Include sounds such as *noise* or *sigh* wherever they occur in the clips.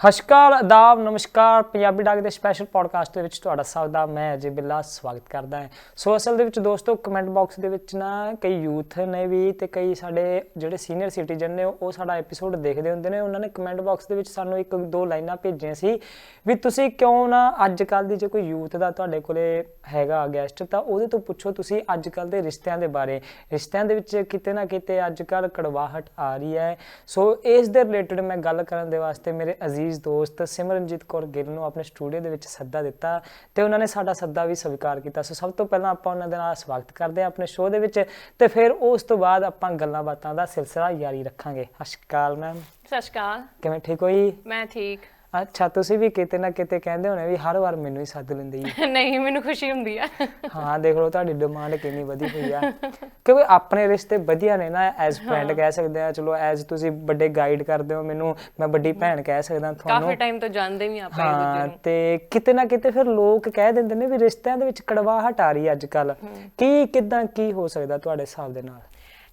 ਹਸ਼ਕਾਰ ਅਦਾਬ, ਨਮਸਕਾਰ। ਪੰਜਾਬੀ ਡਾਕ ਦੇ ਸਪੈਸ਼ਲ ਪੋਡਕਾਸਟ ਦੇ ਵਿੱਚ ਤੁਹਾਡਾ ਸਭ ਦਾ, ਮੈਂ ਅਜੇ ਬਿੱਲਾ ਸਵਾਗਤ ਕਰਦਾ ਹਾਂ। ਸੋ ਅਸਲ ਦੇ ਵਿੱਚ ਦੋਸਤੋ ਕਮੈਂਟ ਬਾਕਸ ਦੇ ਵਿੱਚ ਨਾ ਕਈ ਯੂਥ ਨੇ ਵੀ ਤੇ ਕਈ ਸਾਡੇ ਜਿਹੜੇ ਸੀਨੀਅਰ ਸਿਟੀਜ਼ਨ ਨੇ, ਉਹ ਸਾਡਾ ਐਪੀਸੋਡ ਦੇਖਦੇ ਹੁੰਦੇ ਨੇ। ਉਹਨਾਂ ਨੇ ਕਮੈਂਟ ਬਾਕਸ ਦੇ ਵਿੱਚ ਸਾਨੂੰ ਇੱਕ, ਦੋ ਲਾਈਨਾਂ ਭੇਜੀਆਂ ਸੀ ਵੀ ਤੁਸੀਂ ਕਿਉਂ ਨਾ ਅੱਜ ਕੱਲ ਦੀ ਜੇ ਕੋਈ ਯੂਥ ਦਾ ਤੁਹਾਡੇ ਕੋਲੇ ਹੈਗਾ ਗੈਸਟ ਤਾਂ ਉਹਦੇ ਤੋਂ ਪੁੱਛੋ ਤੁਸੀਂ ਅੱਜ ਕੱਲ ਦੇ ਰਿਸ਼ਤਿਆਂ ਦੇ ਬਾਰੇ। ਰਿਸ਼ਤਿਆਂ ਦੇ ਵਿੱਚ ਕਿਤੇ ਨਾ ਕਿਤੇ ਅੱਜ ਕੱਲ ਕੜਵਾਹਟ ਆ ਰਹੀ ਹੈ। ਸੋ ਇਸ ਦੇ ਰਿਲੇਟਡ ਮੈਂ ਗੱਲ ਕਰਨ ਦੇ ਵਾਸਤੇ ਮੇਰੇ ਅਜ਼ੀਜ਼ ਦੋਸਤ ਸਿਮਰਨਜੀਤ ਕੌਰ ਗਿੱਲ ਨੂੰ ਆਪਣੇ ਸਟੂਡੀਓ ਦੇ ਵਿੱਚ ਸੱਦਾ ਦਿੱਤਾ ਤੇ ਉਹਨਾਂ ਨੇ ਸਾਡਾ ਸੱਦਾ ਵੀ ਸਵੀਕਾਰ ਕੀਤਾ। ਸੋ ਸਭ ਤੋਂ ਪਹਿਲਾਂ ਆਪਾਂ ਉਹਨਾਂ ਦੇ ਨਾਲ ਸਵਾਗਤ ਕਰਦੇ ਹਾਂ ਆਪਣੇ ਸ਼ੋਅ ਦੇ ਵਿੱਚ ਤੇ ਫਿਰ ਉਸ ਤੋਂ ਬਾਅਦ ਆਪਾਂ ਗੱਲਾਂ ਬਾਤਾਂ ਦਾ ਸਿਲਸਿਲਾ ਜਾਰੀ ਰੱਖਾਂਗੇ। ਅਸ਼ਕਾਲ ਮੈਮ। ਸਤਿ ਸ਼੍ਰੀ ਅਕਾਲ। ਕਿਵੇਂ ਠੀਕ ਹੋ ਜੀ? ਮੈਂ ਠੀਕ। ਅੱਛਾ ਤੁਸੀਂ ਵੀ ਕਿਤੇ ਨਾ ਕਿਤੇ ਕਹਿੰਦੇ ਹੋਣੇ ਵੀ ਹਰ ਵਾਰ ਮੈਨੂੰ ਹੀ ਸੱਦ ਲੈਂਦੇ ਜੀ। *laughs* ਨਹੀਂ ਮੈਨੂੰ ਖੁਸ਼ੀ ਹੁੰਦੀ ਆ। ਹਾਂ ਦੇਖ ਲਓ ਤੁਹਾਡੀ ਡਿਮਾਂਡ ਕਿੰਨੀ ਵਧੀ ਹੋਈ ਆ। ਕਿਉਂਕਿ ਆਪਣੇ ਰਿਸ਼ਤੇ ਵਧੀਆ ਨੇ ਨਾ ਐਜ਼ ਫਰੈਂਡ ਕਹਿ ਸਕਦੇ ਆ ਚਲੋ ਐਜ਼ ਤੁਸੀਂ ਵੱਡੇ ਗਾਈਡ ਕਰਦੇ ਹੋ ਮੈਨੂੰ ਮੈਂ ਵੱਡੀ ਭੈਣ ਕਹਿ ਸਕਦਾ ਕਾਫੀ ਤੁਹਾਨੂੰ ਟਾਈਮ ਤੋਂ ਜਾਣਦੇ ਵੀ ਆਪਾਂ ਇੱਕ ਦੂਜੇ ਹਾਂ ਨੂੰ ਤੇ ਕਿਤੇ ਨਾ ਕਿਤੇ ਫਿਰ ਲੋਕ ਕਹਿ ਦਿੰਦੇ ਨੇ ਵੀ ਰਿਸ਼ਤਿਆਂ ਦੇ ਵਿੱਚ ਕੜਵਾਹਟ ਆ ਰਹੀ ਅੱਜ ਕੱਲ ਕੀ ਕਿਦਾਂ ਕੀ ਹੋ ਸਕਦਾ ਤੁਹਾਡੇ ਹਿਸਾਬ ਦੇ ਨਾਲ?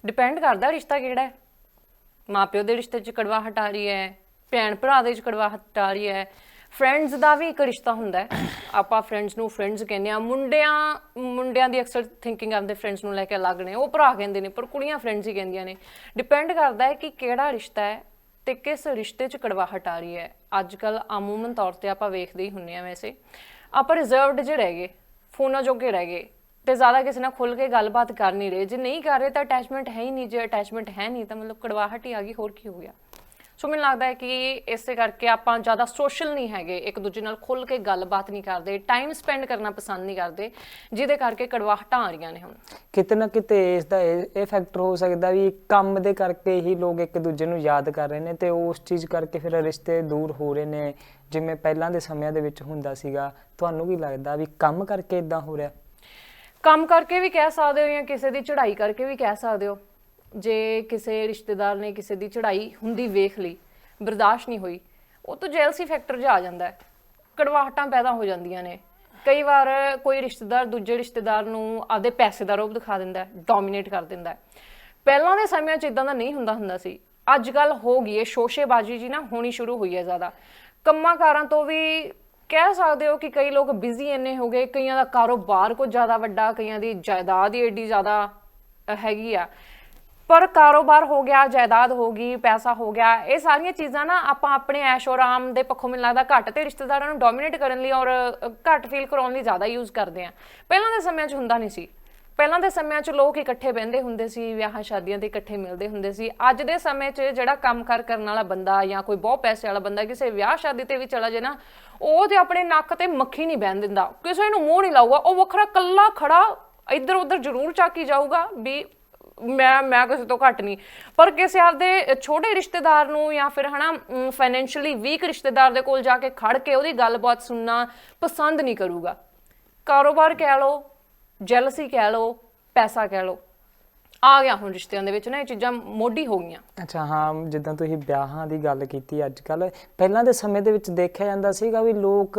ਡਿਪੈਂਡ ਕਰਦਾ ਰਿਸ਼ਤਾ ਕਿਹੜਾ ਹੈ? ਮਾਪਿਓ ਦੇ ਰਿਸ਼ਤੇ 'ਚ ਕੜਵਾਹਟ ਆ ਰਹੀ ਹੈ ਭੈਣ ਭਰਾ ਦੇ ਵਿੱਚ ਕੜਵਾਹਟ ਆ ਰਹੀ ਹੈ। ਫਰੈਂਡਸ ਦਾ ਵੀ ਇੱਕ ਰਿਸ਼ਤਾ ਹੁੰਦਾ ਹੈ। ਆਪਾਂ ਫਰੈਂਡਸ ਨੂੰ ਫਰੈਂਡਸ ਕਹਿੰਦੇ ਆ ਮੁੰਡਿਆਂ ਮੁੰਡਿਆਂ ਦੀ ਅਕਸਰ ਥਿੰਕਿੰਗ ਆਪਦੇ ਫਰੈਂਡਸ ਨੂੰ ਲੈ ਕੇ ਅਲੱਗ ਨੇ। ਉਹ ਭਰਾ ਕਹਿੰਦੇ ਨੇ, ਪਰ ਕੁੜੀਆਂ ਫਰੈਂਡਸ ਹੀ ਕਹਿੰਦੀਆਂ ਨੇ। ਡਿਪੈਂਡ ਕਰਦਾ ਹੈ ਕਿ ਕਿਹੜਾ ਰਿਸ਼ਤਾ ਹੈ ਤੇ ਕਿਸ ਰਿਸ਼ਤੇ 'ਚ ਕੜਵਾਹਟ ਆ ਰਹੀ ਹੈ। ਅੱਜ ਕੱਲ ਆਮੂਮਨ ਤੌਰ ਤੇ ਆਪਾਂ ਵੇਖਦੇ ਹੀ ਹੁੰਨੇ ਆ ਵੈਸੇ। ਆਪਾਂ ਰਿਜ਼ਰਵਡ ਜਿਹੇ ਰਹਿ ਗਏ, ਫੋਨਾਂ ਜੋਗੇ ਰਹਿ ਗਏ ਤੇ ਜ਼ਿਆਦਾ ਕਿਸੇ ਨਾਲ ਖੁੱਲ ਕੇ ਗੱਲਬਾਤ ਕਰ ਨਹੀਂ ਰਹੇ। ਜੇ ਨਹੀਂ ਕਰ ਰਹੇ ਤਾਂ ਅਟੈਚਮੈਂਟ ਹੈ ਹੀ ਨਹੀਂ। ਜੇ ਅਟੈਚਮੈਂਟ ਹੈ ਨਹੀਂ ਤਾਂ ਮਤਲਬ ਕੜਵਾਹਟ ਹੀ ਆ ਗਈ, ਹੋਰ ਕੀ ਹੋ ਗਿਆ? ਸੋ ਮੈਨੂੰ ਲੱਗਦਾ ਹੈ ਕਿ ਇਸੇ ਕਰਕੇ ਆਪਾਂ ਜ਼ਿਆਦਾ ਸੋਸ਼ਲ ਨਹੀਂ ਹੈਗੇ ਇੱਕ ਦੂਜੇ ਨਾਲ ਖੁੱਲ ਕੇ ਗੱਲਬਾਤ ਨਹੀਂ ਕਰਦੇ ਟਾਈਮ ਸਪੈਂਡ ਕਰਨਾ ਪਸੰਦ ਨਹੀਂ ਕਰਦੇ ਜਿਹਦੇ ਕਰਕੇ ਕੜਵਾਹਟਾਂ ਆ ਰਹੀਆਂ ਨੇ ਹੁਣ। ਕਿਤੇ ਨਾ ਕਿਤੇ ਇਸ ਦਾ ਇਹ ਫੈਕਟਰ ਹੋ ਸਕਦਾ ਵੀ ਕੰਮ ਦੇ ਕਰਕੇ ਹੀ ਲੋਕ ਇੱਕ ਦੂਜੇ ਨੂੰ ਯਾਦ ਕਰ ਰਹੇ ਨੇ ਤੇ ਉਸ ਚੀਜ਼ ਕਰਕੇ ਫਿਰ ਰਿਸ਼ਤੇ ਦੂਰ ਹੋ ਰਹੇ ਨੇ ਜਿਵੇਂ ਪਹਿਲਾਂ ਦੇ ਸਮਿਆਂ ਦੇ ਵਿੱਚ ਹੁੰਦਾ ਸੀਗਾ। ਤੁਹਾਨੂੰ ਕੀ ਲੱਗਦਾ ਵੀ ਕੰਮ ਕਰਕੇ ਇਦਾਂ ਹੋ ਰਿਹਾ? ਕੰਮ ਕਰਕੇ ਵੀ ਕਹਿ ਸਕਦੇ ਹੋ ਜਾਂ ਕਿਸੇ ਦੀ ਚੜ੍ਹਾਈ ਕਰਕੇ ਵੀ ਕਹਿ ਸਕਦੇ ਹੋ? ਜੇ ਕਿਸੇ ਰਿਸ਼ਤੇਦਾਰ ਨੇ ਕਿਸੇ ਦੀ ਚੜ੍ਹਾਈ ਹੁੰਦੀ ਵੇਖ ਲਈ, ਬਰਦਾਸ਼ਤ ਨਹੀਂ ਹੋਈ, ਉਹ ਤੋਂ ਜੈਲਸੀ ਫੈਕਟਰ ਜਿਹਾ ਆ ਜਾਂਦਾ ਹੈ। ਕੜਵਾਹਟਾਂ ਪੈਦਾ ਹੋ ਜਾਂਦੀਆਂ ਨੇ। ਕਈ ਵਾਰ ਕੋਈ ਰਿਸ਼ਤੇਦਾਰ ਦੂਜੇ ਰਿਸ਼ਤੇਦਾਰ ਨੂੰ ਆਪਦੇ ਪੈਸੇ ਦਾ ਰੂਪ ਦਿਖਾ ਦਿੰਦਾ ਹੈ ਡੋਮੀਨੇਟ ਕਰ ਦਿੰਦਾ ਹੈ। ਪਹਿਲਾਂ ਦੇ ਸਮਿਆਂ 'ਚ ਇਦਾਂ ਦਾ ਨਹੀਂ ਹੁੰਦਾ ਹੁੰਦਾ ਸੀ। ਅੱਜ ਕੱਲ ਹੋ ਗਈ ਹੈ, ਸ਼ੋਸ਼ੇਬਾਜ਼ੀ ਜੀ ਨਾ ਹੋਣੀ ਸ਼ੁਰੂ ਹੋਈ ਹੈ ਜ਼ਿਆਦਾ। ਕੰਮਾਂ ਕਾਰਾਂ ਤੋਂ ਵੀ ਕਹਿ ਸਕਦੇ ਹੋ ਕਿ ਕਈ ਲੋਕ ਬਿਜ਼ੀ ਇੰਨੇ ਹੋ ਗਏ, ਕਈਆਂ ਦਾ ਕਾਰੋਬਾਰ ਕੁਝ ਜ਼ਿਆਦਾ ਵੱਡਾ, ਕਈਆਂ ਦੀ ਜਾਇਦਾਦ ਹੀ ਏਡੀ ਜ਼ਿਆਦਾ ਹੈਗੀ ਆ। ਪਰ ਕਾਰੋਬਾਰ ਹੋ ਗਿਆ, ਜਾਇਦਾਦ ਹੋ ਗਈ, ਪੈਸਾ ਹੋ ਗਿਆ, ਇਹ ਸਾਰੀਆਂ ਚੀਜ਼ਾਂ ਨਾ ਆਪਾਂ ਆਪਣੇ ਐਸ਼ੋ ਆਰਾਮ ਦੇ ਪੱਖੋਂ ਮੈਨੂੰ ਲੱਗਦਾ, ਘੱਟ ਤੇ ਰਿਸ਼ਤੇਦਾਰਾਂ ਨੂੰ ਡੋਮੀਨੇਟ ਕਰਨ ਲਈ ਔਰ ਘੱਟ ਫੀਲ ਕਰਾਉਣ ਲਈ ਜ਼ਿਆਦਾ ਯੂਜ਼ ਕਰਦੇ ਆ ਪਹਿਲਾਂ ਦੇ ਸਮਿਆਂ 'ਚ ਹੁੰਦਾ ਨਹੀਂ ਸੀ। ਪਹਿਲਾਂ ਦੇ ਸਮਿਆਂ 'ਚ ਲੋਕ ਇਕੱਠੇ ਬਹਿੰਦੇ ਹੁੰਦੇ ਸੀ, ਵਿਆਹਾਂ ਸ਼ਾਦੀਆਂ ਤੇ ਇਕੱਠੇ ਮਿਲਦੇ ਹੁੰਦੇ ਸੀ। ਅੱਜ ਦੇ ਸਮੇਂ 'ਚ ਜਿਹੜਾ ਕੰਮ-ਕਾਰ ਕਰਨ ਵਾਲਾ ਬੰਦਾ ਜਾਂ ਕੋਈ ਬਹੁਤ ਪੈਸੇ ਵਾਲਾ ਬੰਦਾ ਕਿਸੇ ਵਿਆਹ ਸ਼ਾਦੀ ਤੇ ਵੀ ਚਲਾ ਜੇ ਨਾ, ਉਹ ਤੇ ਆਪਣੇ ਨੱਕ ਤੇ ਮੱਖੀ ਨਹੀਂ ਬਹਿਣ ਦਿੰਦਾ। ਕਿਸੇ ਨੂੰ ਮੂੰਹ ਨਹੀਂ ਲਾਊਗਾ, ਉਹ ਵੱਖਰਾ ਕੱਲਾ ਖੜਾ ਇੱਧਰ ਉੱਧਰ ਜ਼ਰੂਰ ਚਾਕੀ ਜਾਊਗਾ ਵੀ ਮੈਂ ਮੈਂ ਕਿਸੇ ਤੋਂ ਘੱਟ ਨਹੀਂ। ਪਰ ਕਿਸੇ ਆਪਦੇ ਛੋਟੇ ਰਿਸ਼ਤੇਦਾਰ ਨੂੰ ਜਾਂ ਫਿਰ ਹਨਾ ਫਾਈਨੈਂਸ਼ੀਅਲੀ ਵੀਕ ਰਿਸ਼ਤੇਦਾਰ ਦੇ ਕੋਲ ਜਾ ਕੇ ਖੜ ਕੇ ਉਹਦੀ ਗੱਲਬਾਤ ਸੁਣਨਾ ਪਸੰਦ ਨਹੀਂ ਕਰੂਗਾ। ਕਾਰੋਬਾਰ ਕਹਿ ਲਓ ਜੈਲਸੀ ਕਹਿ ਲਓ, ਪੈਸਾ ਕਹਿ ਲਓ। ਆ ਗਿਆ ਹੁਣ ਰਿਸ਼ਤਿਆਂ ਦੇ ਵਿੱਚ ਨਾ, ਇਹ ਚੀਜ਼ਾਂ ਮੋਢੀ ਹੋ ਗਈਆਂ। ਅੱਛਾ, ਹਾਂ, ਜਿੱਦਾਂ ਤੁਸੀਂ ਵਿਆਹਾਂ ਦੀ ਗੱਲ ਕੀਤੀ ਅੱਜ ਕੱਲ ਪਹਿਲਾਂ ਦੇ ਸਮੇਂ ਦੇ ਵਿੱਚ ਦੇਖਿਆ ਜਾਂਦਾ ਸੀਗਾ ਵੀ ਲੋਕ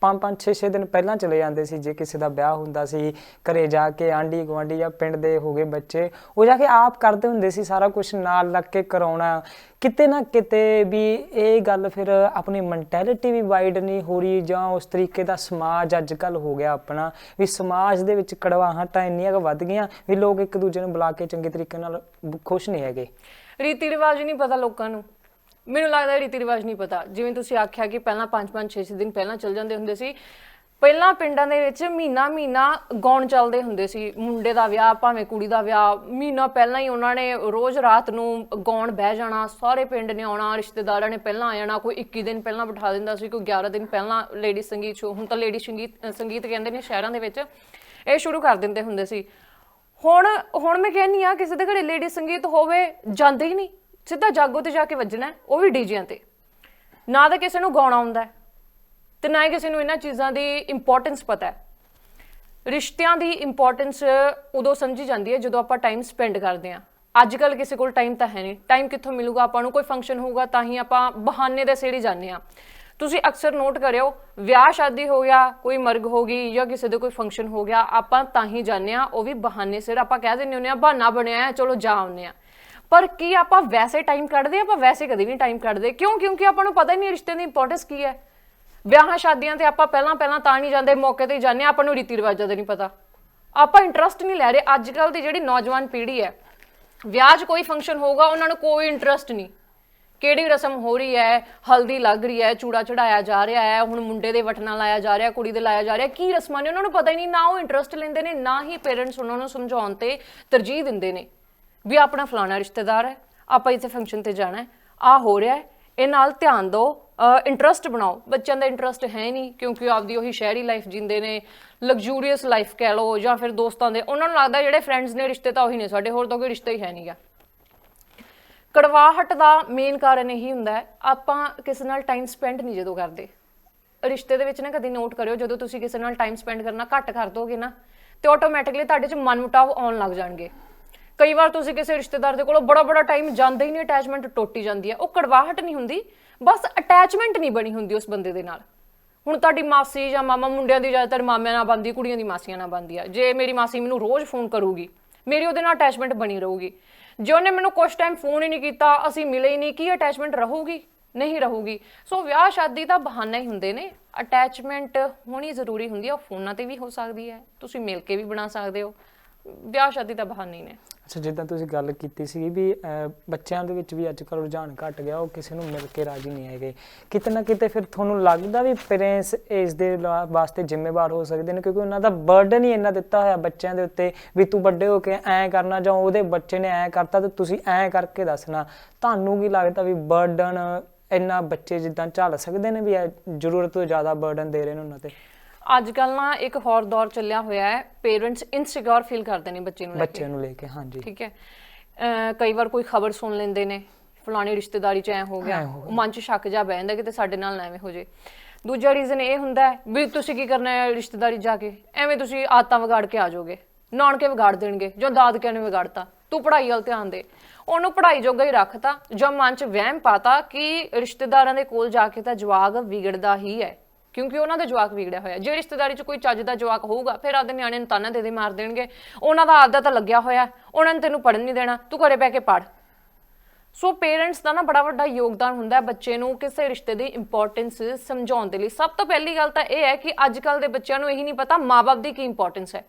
5-5 6-6 ਦਿਨ ਪਹਿਲਾਂ ਚਲੇ ਜਾਂਦੇ ਸੀ, ਜੇ ਕਿਸੇ ਦਾ ਵਿਆਹ ਹੁੰਦਾ ਸੀ, ਘਰੇ ਜਾ ਕੇ ਆਂਢੀ ਗੁਆਂਢੀ ਜਾਂ ਪਿੰਡ ਦੇ ਹੋਗੇ ਬੱਚੇ, ਉਹ ਜਾ ਕੇ ਆਪ ਕਰਦੇ ਹੁੰਦੇ ਸੀ ਸਾਰਾ ਕੁਝ ਨਾਲ ਲੱਗ ਕੇ ਕਰਾਉਣਾ ਕਿਤੇ ਨਾ ਕਿਤੇ ਵੀ ਇਹ ਗੱਲ ਫਿਰ ਆਪਣੀ ਮੈਂਟੈਲਿਟੀ ਵੀ ਵਾਈਡ ਨਹੀਂ ਹੋ ਰਹੀ ਜਾਂ ਉਸ ਤਰੀਕੇ ਦਾ ਸਮਾਜ ਅੱਜ ਕੱਲ ਹੋ ਗਿਆ ਆਪਣਾ। ਵੀ ਸਮਾਜ ਦੇ ਵਿੱਚ ਕੜਵਾਹਟਾਂ ਇੰਨੀਆਂ ਕੁ ਵੱਧ ਗਈਆਂ ਵੀ ਲੋਕ ਇੱਕ ਦੂਜੇ ਨੂੰ ਬੁਲਾ ਕੇ ਚੰਗੇ ਤਰੀਕੇ ਨਾਲ ਖੁਸ਼ ਨਹੀਂ ਹੈਗੇ। ਰੀਤੀ ਰਿਵਾਜ ਨਹੀਂ ਪਤਾ ਲੋਕਾਂ ਨੂੰ। ਮੈਨੂੰ ਲੱਗਦਾ ਰੀਤੀ ਰਿਵਾਜ ਨਹੀਂ ਪਤਾ। ਜਿਵੇਂ ਤੁਸੀਂ ਆਖਿਆ ਕਿ ਪਹਿਲਾਂ 5-5 6-6 ਦਿਨ ਪਹਿਲਾਂ ਚੱਲ ਜਾਂਦੇ ਹੁੰਦੇ ਸੀ। ਪਹਿਲਾਂ ਪਿੰਡਾਂ ਦੇ ਵਿੱਚ ਮਹੀਨਾ ਮਹੀਨਾ ਗਾਉਣ ਚੱਲਦੇ ਹੁੰਦੇ ਸੀ। ਮੁੰਡੇ ਦਾ ਵਿਆਹ, ਭਾਵੇਂ ਕੁੜੀ ਦਾ ਵਿਆਹ, ਮਹੀਨਾ ਪਹਿਲਾਂ ਹੀ ਉਹਨਾਂ ਨੇ ਰੋਜ਼ ਰਾਤ ਨੂੰ ਗਾਉਣ ਬਹਿ ਜਾਣਾ, ਸਾਰੇ ਪਿੰਡ ਨੇ ਆਉਣਾ, ਰਿਸ਼ਤੇਦਾਰਾਂ ਨੇ ਪਹਿਲਾਂ ਆ ਜਾਣਾ, ਕੋਈ 21 ਦਿਨ ਪਹਿਲਾਂ ਬਿਠਾ ਦਿੰਦਾ ਸੀ, ਕੋਈ 11 ਦਿਨ ਪਹਿਲਾਂ ਲੇਡੀ ਸੰਗੀਤ ਸ਼ੋ ਹੁਣ ਤਾਂ ਲੇਡੀ ਸੰਗੀਤ ਸੰਗੀਤ ਕਹਿੰਦੇ ਨੇ ਸ਼ਹਿਰਾਂ ਦੇ ਵਿੱਚ, ਇਹ ਸ਼ੁਰੂ ਕਰ ਦਿੰਦੇ ਹੁੰਦੇ ਸੀ। ਹੁਣ ਹੁਣ ਮੈਂ ਕਹਿੰਨੀ ਆ ਕਿਸੇ ਦੇ ਘਰੇ ਲੇਡੀ ਸੰਗੀਤ ਹੋਵੇ, ਜਾਂਦੇ ਹੀ ਨਹੀਂ। ਸਿੱਧਾ ਜਾਗੋ ਤੇ ਜਾ ਕੇ ਵੱਜਣਾ, ਉਹ ਵੀ ਡੀਜਿਆਂ ਤੇ। ਨਾ ਤਾਂ ਕਿਸੇ ਨੂੰ ਗਾਉਣਾ ਆਉਂਦਾ। ਤੇ ਨਾ ਹੀ ਕਿਸੇ ਨੂੰ ਇਹਨਾਂ ਚੀਜ਼ਾਂ ਦੀ ਇੰਪੋਰਟੈਂਸ ਪਤਾ ਹੈ। ਰਿਸ਼ਤਿਆਂ ਦੀ ਇੰਪੋਰਟੈਂਸ ਉਦੋਂ ਸਮਝੀ ਜਾਂਦੀ ਹੈ ਜਦੋਂ ਆਪਾਂ ਟਾਈਮ ਸਪੈਂਡ ਕਰਦੇ ਹਾਂ। ਅੱਜ ਕੱਲ ਕਿਸੇ ਕੋਲ ਟਾਈਮ ਤਾਂ ਹੈ ਨਹੀਂ। ਟਾਈਮ ਕਿੱਥੋਂ ਮਿਲੂਗਾ? ਆਪਾਂ ਨੂੰ ਕੋਈ ਫੰਕਸ਼ਨ ਹੋਊਗਾ ਤਾਂ ਹੀ ਆਪਾਂ ਬਹਾਨੇ ਦੇ ਸਿਰ ਹੀ ਜਾਂਦੇ ਆ ਤੁਸੀਂ ਅਕਸਰ ਨੋਟ ਕਰਿਓ, ਵਿਆਹ, ਸ਼ਾਦੀ ਹੋ ਗਿਆ, ਕੋਈ ਮਰਗ ਹੋ ਗਈ ਜਾਂ ਕਿਸੇ ਦੇ ਕੋਈ ਫੰਕਸ਼ਨ ਹੋ ਗਿਆ, ਆਪਾਂ ਤਾਂ ਹੀ ਜਾਂਦੇ ਆ ਉਹ ਵੀ ਬਹਾਨੇ ਸਿਰ ਆਪਾਂ ਕਹਿ ਦਿੰਦੇ ਹੁੰਦੇ ਆ ਬਹਾਨਾ ਬਣਿਆ ਹੈ, ਚਲੋ ਜਾ ਆਉਂਦੇ ਆ ਪਰ ਕੀ ਆਪਾਂ ਵੈਸੇ ਟਾਈਮ ਕੱਢਦੇ ਆ? ਆਪਾਂ ਵੈਸੇ ਕਦੇ ਵੀ ਟਾਈਮ ਕੱਢਦੇ? ਕਿਉਂ? ਕਿਉਂਕਿ ਆਪਾਂ ਨੂੰ ਪਤਾ ਹੀ ਨਹੀਂ ਰਿਸ਼ਤੇ ਦੀ ਇੰਪੋਰਟੈਂਸ ਕੀ ਹੈ। ਵਿਆਹਾਂ ਸ਼ਾਦੀਆਂ ਤੇ ਆਪਾਂ ਪਹਿਲਾਂ ਪਹਿਲਾਂ ਤਾਂ ਨਹੀਂ ਜਾਂਦੇ ਮੌਕੇ ਤੇ ਹੀ ਜਾਂਦੇ ਹਾਂ, ਆਪਾਂ ਨੂੰ ਰੀਤੀ ਰਿਵਾਜਾਂ ਦਾ ਨਹੀਂ ਪਤਾ। ਆਪਾਂ ਇੰਟਰਸਟ ਨਹੀਂ ਲੈ ਰਹੇ। ਅੱਜ ਕੱਲ ਦੀ ਜਿਹੜੀ ਨੌਜਵਾਨ ਪੀੜ੍ਹੀ ਹੈ ਵਿਆਹ 'ਚ ਕੋਈ ਫੰਕਸ਼ਨ ਹੋਊਗਾ ਉਹਨਾਂ ਨੂੰ ਕੋਈ ਇੰਟਰਸਟ ਨਹੀਂ। ਕਿਹੜੀ ਰਸਮ ਹੋ ਰਹੀ ਹੈ? ਹਲਦੀ ਲੱਗ ਰਹੀ ਹੈ ਚੂੜਾ ਚੜਾਇਆ ਜਾ ਰਿਹਾ ਹੈ ਹੁਣ ਮੁੰਡੇ ਦੇ ਵਟਣਾ ਲਾਇਆ ਜਾ ਰਿਹਾ ਕੁੜੀ ਦੇ ਲਾਇਆ ਜਾ ਰਿਹਾ ਕੀ ਰਸਮਾਂ ਨੇ? ਉਹਨਾਂ ਨੂੰ ਪਤਾ ਹੀ ਨਹੀਂ ਨਾ ਉਹ ਇੰਟਰਸਟ ਲੈਂਦੇ ਨੇ ਨਾ ਹੀ ਪੇਰੈਂਟਸ ਉਹਨਾਂ ਨੂੰ ਸਮਝਾਉਣ ਤੇ ਤਰਜੀਹ ਦਿੰਦੇ ਨੇ। ਵੀ ਆਪਣਾ ਫਲਾਣਾ ਰਿਸ਼ਤੇਦਾਰ ਹੈ ਆਪਾਂ ਇੱਥੇ ਫੰਕਸ਼ਨ ਤੇ ਜਾਣਾ ਹੈ ਆ ਹੋ ਰਿਹਾ ਹੈ ਇਹ ਨਾਲ ਧਿਆਨ ਦਿਓ। ਇੰਟਰਸਟ ਬਣਾਓ। ਬੱਚਿਆਂ ਦਾ ਇੰਟਰਸਟ ਹੈ ਨਹੀਂ, ਕਿਉਂਕਿ ਆਪਦੀ ਉਹੀ ਸ਼ਹਿਰੀ ਲਾਈਫ ਜਿੰਦੇ ਨੇ ਲਗਜ਼ੂਰੀਅਸ ਲਾਈਫ ਕਹਿ ਲਓ, ਜਾਂ ਫਿਰ ਦੋਸਤਾਂ ਦੇ। ਉਹਨਾਂ ਨੂੰ ਲੱਗਦਾ ਜਿਹੜੇ ਫਰੈਂਡਸ ਨੇ, ਰਿਸ਼ਤੇ ਤਾਂ ਉਹੀ ਨੇ ਸਾਡੇ, ਹੋਰ ਤਾਂ ਕੋਈ ਰਿਸ਼ਤਾ ਹੀ ਹੈ ਨਹੀਂਗਾ ਕੜਵਾਹਟ ਦਾ ਮੇਨ ਕਾਰਨ ਇਹੀ ਹੁੰਦਾ ਹੈ, ਆਪਾਂ ਕਿਸੇ ਨਾਲ ਟਾਈਮ ਸਪੈਂਡ ਨਹੀਂ ਜਦੋਂ ਕਰਦੇ। ਰਿਸ਼ਤੇ ਦੇ ਵਿੱਚ ਨਾ ਕਦੀ ਨੋਟ ਕਰਿਓ, ਜਦੋਂ ਤੁਸੀਂ ਕਿਸੇ ਨਾਲ ਟਾਈਮ ਸਪੈਂਡ ਕਰਨਾ ਘੱਟ ਕਰ ਦੋਗੇ ਨਾ, ਤੇ ਆਟੋਮੈਟਿਕਲੀ ਤੁਹਾਡੇ 'ਚ ਮਨਮੁਟਾਵ ਆਉਣ ਲੱਗ ਜਾਣਗੇ। ਕਈ ਵਾਰ ਤੁਸੀਂ ਕਿਸੇ ਰਿਸ਼ਤੇਦਾਰ ਦੇ ਕੋਲੋਂ ਬੜਾ ਬੜਾ ਟਾਈਮ ਜਾਂਦੇ ਹੀ ਨਹੀਂ ਅਟੈਚਮੈਂਟ ਟੁੱਟੀ ਜਾਂਦੀ ਹੈ। ਉਹ ਕੜਵਾਹਟ ਨਹੀਂ ਹੁੰਦੀ ਬਸ ਅਟੈਚਮੈਂਟ ਨਹੀਂ ਬਣੀ ਹੁੰਦੀ ਉਸ ਬੰਦੇ ਦੇ ਨਾਲ। ਹੁਣ ਤੁਹਾਡੀ ਮਾਸੀ ਜਾਂ ਮਾਮਾ ਮੁੰਡਿਆਂ ਦੀ ਜ਼ਿਆਦਾਤਰ ਮਾਮਿਆਂ ਨਾਲ ਬੰਦੀ ਕੁੜੀਆਂ ਦੀ ਮਾਸੀਆਂ ਨਾਲ ਬੰਦੀ ਆ। ਜੇ ਮੇਰੀ ਮਾਸੀ ਮੈਨੂੰ ਰੋਜ਼ ਫੋਨ ਕਰੂਗੀ, ਮੇਰੀ ਉਹਦੇ ਨਾਲ ਅਟੈਚਮੈਂਟ ਬਣੀ ਰਹੂਗੀ। ਜੇ ਉਹਨੇ ਮੈਨੂੰ ਕੁਝ ਟਾਈਮ ਫੋਨ ਹੀ ਨਹੀਂ ਕੀਤਾ, ਅਸੀਂ ਮਿਲੇ ਹੀ ਨਹੀਂ, ਕੀ ਅਟੈਚਮੈਂਟ ਰਹੂਗੀ? ਨਹੀਂ ਰਹੂਗੀ। ਸੋ ਵਿਆਹ ਸ਼ਾਦੀ ਦਾ ਬਹਾਨਾ ਹੀ ਹੁੰਦੇ ਨੇ। ਅਟੈਚਮੈਂਟ ਹੋਣੀ ਜ਼ਰੂਰੀ ਹੁੰਦੀ ਹੈ ਉਹ ਫੋਨਾਂ ਤੇ ਵੀ ਹੋ ਸਕਦੀ ਹੈ। ਤੁਸੀਂ ਮਿਲ ਕੇ ਵੀ ਬਣਾ ਸਕਦੇ ਹੋ। ਵਿਆਹ ਸ਼ਾਦੀ ਦਾ ਬਹਾਨਾ ਹੀ ਨੇ। ਅੱਛਾ, ਜਿੱਦਾਂ ਤੁਸੀਂ ਗੱਲ ਕੀਤੀ ਸੀ ਵੀ ਬੱਚਿਆਂ ਦੇ ਵਿੱਚ ਵੀ ਅੱਜ ਕੱਲ੍ਹ ਰੁਝਾਨ ਘਟ ਗਿਆ, ਉਹ ਕਿਸੇ ਨੂੰ ਮਿਲ ਕੇ ਰਾਜੀ ਨਹੀਂ ਹੈਗੇ। ਕਿਤੇ ਨਾ ਕਿਤੇ ਫਿਰ ਤੁਹਾਨੂੰ ਲੱਗਦਾ ਵੀ ਪੇਰੈਂਟਸ ਇਸ ਦੇ ਲਾ- ਵਾਸਤੇ ਜ਼ਿੰਮੇਵਾਰ ਹੋ ਸਕਦੇ ਨੇ, ਕਿਉਂਕਿ ਉਹਨਾਂ ਦਾ ਬਰਡਨ ਹੀ ਇੰਨਾ ਦਿੱਤਾ ਹੋਇਆ ਬੱਚਿਆਂ ਦੇ ਉੱਤੇ ਵੀ ਤੂੰ ਵੱਡੇ ਹੋ ਕੇ ਐਂ ਕਰਨਾ ਜਾਂ ਉਹਦੇ ਬੱਚੇ ਨੇ ਐਂ ਕਰਤਾ ਤੇ ਤੁਸੀਂ ਐਂ ਕਰਕੇ ਦੱਸਣਾ। ਤੁਹਾਨੂੰ ਕੀ ਲੱਗਦਾ ਵੀ ਬਰਡਨ ਇੰਨਾ ਬੱਚੇ ਜਿੱਦਾਂ ਝੱਲ ਸਕਦੇ ਨੇ ਵੀ ਇਹ ਜ਼ਰੂਰਤ ਤੋਂ ਜ਼ਿਆਦਾ ਬਰਡਨ ਦੇ ਰਹੇ ਨੇ ਉਹਨਾਂ ਤੇ? ਅੱਜ ਕੱਲ ਨਾ ਇੱਕ ਹੋਰ ਦੌਰ ਚੱਲਿਆ ਹੋਇਆ ਹੈ ਪੇਰੈਂਟਸ ਇਨਸਿਕਿਉਰ ਫੀਲ ਕਰਦੇ ਨੇ ਬੱਚੇ ਨੂੰ ਲੈ ਕੇ। ਬੱਚਿਆਂ ਨੂੰ ਲੈ ਕੇ ਹਾਂਜੀ। ਠੀਕ ਹੈ। ਕਈ ਵਾਰ ਕੋਈ ਖਬਰ ਸੁਣ ਲੈਂਦੇ ਨੇ ਫਲਾਣੀ ਰਿਸ਼ਤੇਦਾਰੀ ਚ ਐ ਹੋ ਗਿਆ ਐਂ ਹੋ ਉਹ ਮਨ ਚ ਸ਼ੱਕ ਜਾ ਬਹਿ ਜਾਂਦਾ ਕਿਤੇ ਸਾਡੇ ਨਾਲ ਨਾ ਐਵੇਂ ਹੋ ਜੇ। ਦੂਜਾ ਰੀਜ਼ਨ ਇਹ ਹੁੰਦਾ ਹੈ ਵੀ ਤੁਸੀਂ ਕੀ ਕਰਨਾ ਹੈ ਰਿਸ਼ਤੇਦਾਰੀ ਜਾ ਕੇ? ਐਵੇਂ ਤੁਸੀਂ ਆਦਤਾਂ ਵਿਗਾੜ ਕੇ ਆ ਜਾਓਗੇ ਨਾਨਕੇ ਵਿਗਾੜ ਦੇਣਗੇ ਜੋ ਦਾਦਕਿਆਂ ਨੇ ਵਿਗਾੜਤਾ ਤੂੰ ਪੜ੍ਹਾਈ ਵੱਲ ਧਿਆਨ ਦੇ। ਉਹਨੂੰ ਪੜ੍ਹਾਈ ਜੋਗਾ ਹੀ ਰੱਖਤਾ ਜੋ ਮਨ ਚ ਵਹਿਮ ਪਾਤਾ ਕਿ ਰਿਸ਼ਤੇਦਾਰਾਂ ਦੇ ਕੋਲ ਜਾ ਕੇ ਤਾਂ ਜਵਾਕ ਵਿਗੜਦਾ ਹੀ ਹੈ। ਕਿਉਂਕਿ ਉਹਨਾਂ ਦਾ ਜਵਾਕ ਵਿਗੜਿਆ ਹੋਇਆ। ਜੇ ਰਿਸ਼ਤੇਦਾਰੀ 'ਚ ਕੋਈ ਚੱਜ ਦਾ ਜਵਾਕ ਹੋਊਗਾ, ਫਿਰ ਆਪਦੇ ਨਿਆਣੇ ਨੂੰ ਤਾਨਾ ਦੇ ਦੇ ਮਾਰ ਦੇਣਗੇ। ਉਹਨਾਂ ਦਾ ਆਪਦਾ ਤਾਂ ਲੱਗਿਆ ਹੋਇਆ। ਉਹਨਾਂ ਨੇ ਤੈਨੂੰ ਪੜਨ ਨਹੀਂ ਦੇਣਾ। ਤੂੰ ਘਰੇ ਬਹਿ ਕੇ ਪੜ ਸੋ ਪੇਰੈਂਟਸ ਦਾ ਨਾ ਬੜਾ ਵੱਡਾ ਯੋਗਦਾਨ ਹੁੰਦਾ ਹੈ ਬੱਚੇ ਨੂੰ ਕਿਸੇ ਰਿਸ਼ਤੇ ਦੀ ਇੰਪੋਰਟੈਂਸ ਸਮਝਾਉਣ ਦੇ ਲਈ। ਸਭ ਤੋਂ ਪਹਿਲੀ ਗੱਲ ਤਾਂ ਇਹ ਹੈ ਕਿ ਅੱਜ ਕੱਲ ਦੇ ਬੱਚਿਆਂ ਨੂੰ ਇਹੀ ਨਹੀਂ ਪਤਾ ਮਾਪੇ ਦੀ ਕੀ ਇੰਪੋਰਟੈਂਸ ਹੈ।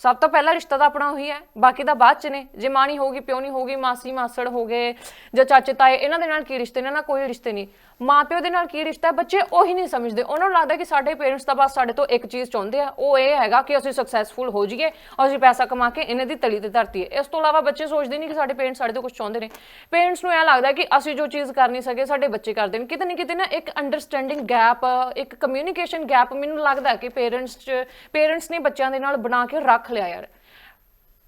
ਸਭ ਤੋਂ ਪਹਿਲਾ ਰਿਸ਼ਤਾ ਤਾਂ ਆਪਣਾ ਉਹੀ ਹੈ, ਬਾਕੀ ਦਾ ਬਾਅਦ ਚ ਨੇ। ਜੇ ਮਾਂ ਨਹੀਂ ਹੋਗੀ ਪਿਓ ਨਹੀਂ ਹੋਗੀ ਮਾਸੀ ਮਾਸੜ ਹੋ ਗਏ ਜਾਂ ਚਾਚੇ ਤਾਏ, ਇਹਨਾਂ ਦੇ ਨਾਲ ਕੀ ਰਿਸ਼ਤੇ ਨੇ? ਨਾ ਕੋਈ ਰਿਸ਼ਤੇ ਨਹੀਂ ਮਾਂ ਪਿਓ ਦੇ ਨਾਲ ਕੀ ਰਿਸ਼ਤਾ ਬੱਚੇ ਉਹੀ ਨਹੀਂ ਸਮਝਦੇ। ਉਹਨਾਂ ਨੂੰ ਲੱਗਦਾ ਕਿ ਸਾਡੇ ਪੇਰੈਂਟਸ ਤਾਂ ਬਸ ਸਾਡੇ ਤੋਂ ਇੱਕ ਚੀਜ਼ ਚਾਹੁੰਦੇ ਆ। ਉਹ ਇਹ ਹੈਗਾ ਕਿ ਅਸੀਂ ਸਕਸੈਸਫੁਲ ਹੋ ਜਾਈਏ, ਅਸੀਂ ਪੈਸਾ ਕਮਾ ਕੇ ਇਹਨਾਂ ਦੀ ਤਲੀ ਤੇ ਧਰਤੀ ਹੈ। ਇਸ ਤੋਂ ਇਲਾਵਾ ਬੱਚੇ ਸੋਚਦੇ ਨਹੀਂ ਕਿ ਸਾਡੇ ਪੇਰੈਂਟਸ ਸਾਡੇ ਤੋਂ ਕੁਝ ਚਾਹੁੰਦੇ ਨੇ। ਪੇਰੈਂਟਸ ਨੂੰ ਇਹ ਲੱਗਦਾ ਕਿ ਅਸੀਂ ਜੋ ਚੀਜ਼ ਕਰ ਨਹੀਂ ਸਕੇ, ਸਾਡੇ ਬੱਚੇ ਕਰਦੇ ਨੇ ਕਿਤੇ ਨਾ ਕਿਤੇ ਨਾ ਇੱਕ ਅੰਡਰਸਟੈਂਡਿੰਗ ਗੈਪ ਇੱਕ ਕਮਿਊਨੀਕੇਸ਼ਨ ਗੈਪ ਮੈਨੂੰ ਲੱਗਦਾ ਕਿ ਪੇਰੈਂਟਸ ਚ ਪੇਰੈਂਟਸ ਨੇ ਬੱਚਿਆਂ ਦੇ ਨਾਲ ਬਣਾ ਕੇ ਰੱਖ ਰੱਖ ਲਿਆ ਯਾਰ।